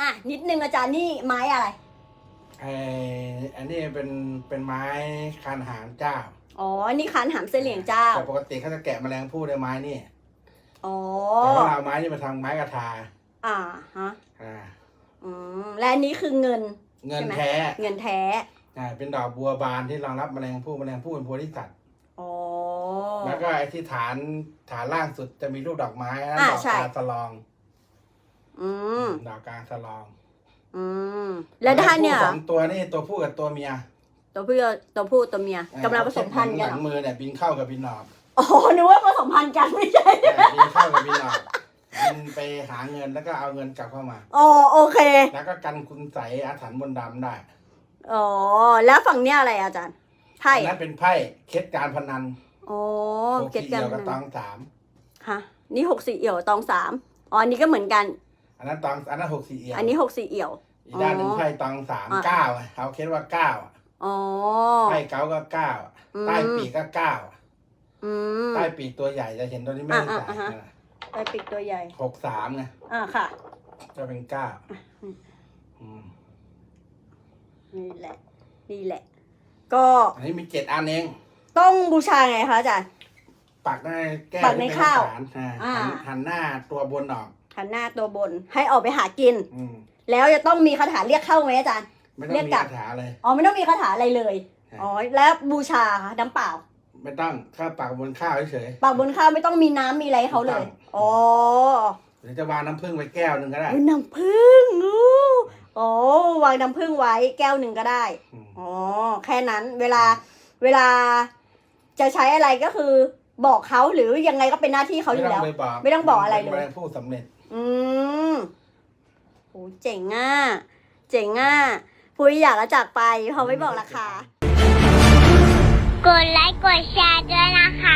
ย์นี่ไม้อะไรไออันนี้เป็นเป็นไม้คานหางเจ้า อ๋อ นี่คานหามเส้นเหลียงเจ้า แต่ปกติเขาจะแกะแมลงผู้ด้วยไม้นี่อ๋อแต่ว่าเราเอาไม้นี่มาทำไม้กระทา อ่าฮะ อ่า อืม และอันนี้คือเงิน เงินใช่ไหมแท้ เงินแท้ อ่า เป็นดอกบัวบานที่รองรับแมลงผู้แมลงผู้เป็นโพธิสัตว์อ๋อ แล้วก็ไอ้ที่ฐานฐานล่างสุดจะมีรูปดอกไม้นั่นอ่าดอกใช่กาสลอง อืมดอกกาสลองอืมแล้วด้านเนี่ยแมลงผู้สองตัวนี่ตัวผู้กับตัวเมีย ตัวผู้ตัวผู้ตัวเมียกำลังผสมพันธุ์กันหลังเหรอมือเนี่ยบินเข้ากับบินออกอ๋อนึกว่าผสมพันธุ์กันไม่ใช่บินเข้ากับบินออกบินไปหาเงินแล้วก็เอาเงินกลับเข้ามา อ๋อโอเค แล้วก็กันคุณใสยอาถรรพ์มนต์ดำได้อ๋อ แล้วฝั่งเนี้ยอะไรอาจารย์ไพ่อันนั้นเป็นไพ่เคล็ดการพนันอ๋อโอเก็ตคีกันเดียวกับตนะองสามฮะ นี่หกสี่เอี่ยวตองสามอ๋ออันนี้ก็เหมือนกัน อันนั้นตองอันนั้นหกสี่เอียวอันนี้หกสี่เอี่ยว อีกด้านหนึ่งอ๋อไพ่ตองสามอะเก้าไงเขาเคล็ดว่าเก้าอะอ๋อไพ่เก้าก็เก้าอะอืมใต้ปีกก็เก้าอะอืมใต้ปีกตัวใหญ่จะเห็นตัวนี้ไม่ได้อะใส่อะอะฮะไปปิดตัวใหญ่หกสามไงอ่าค่ะ จะเป็นเก้าอืมอืมนี่แหละ นี่แหละ ก็อันนี้มีเจ็ดอันเอง ต้องบูชาไงคะอาจารย์ปักในแก้วปักในที่เป็ข้าวสารอ่าอ่าหันหันหน้าตัวบนออก หันหน้าตัวบนให้ออกไปหากิน อืมแล้วจะต้องมีคาถาเรียกเข้าไหมอาจารย์ ไม่ต้องเรียกมีกลับ คาถาเลย อ๋อไม่ต้องมีคาถาอะไรเลยใช่ อ๋อแล้วบูชาค่ะน้ำเปล่า ไม่ต้องข้าวปักบนข้าวเฉย ปากบนข้าวไม่ต้องมีน้ำมีอะไรให้เขาเลย ไม่ต้อง อ๋อๆหรือจะวางน้ำผึ้งไว้แก้วหนึ่งก็ได้อุ๊ยน้ำผึ้งอู้อ๋อวางน้ำผึ้งไว้แก้วหนึ่งก็ได้ อืม อ๋อแค่นั้นเวลาเวลาจะใช้อะไรก็คือบอกเขาหรือยังไงก็เป็นหน้าที่เขาอยู่แล้ว ไม่ต้องไปบอกไม่ต้องบอกอะไรเลย ป็นแมงผู้สำเร็จ อืมโหเจ๋งอะ เจ๋งอะพูดอยากจะจากไปเขาไม่บอกราคา กดไลค์กดแชร์ด้วยนะคะ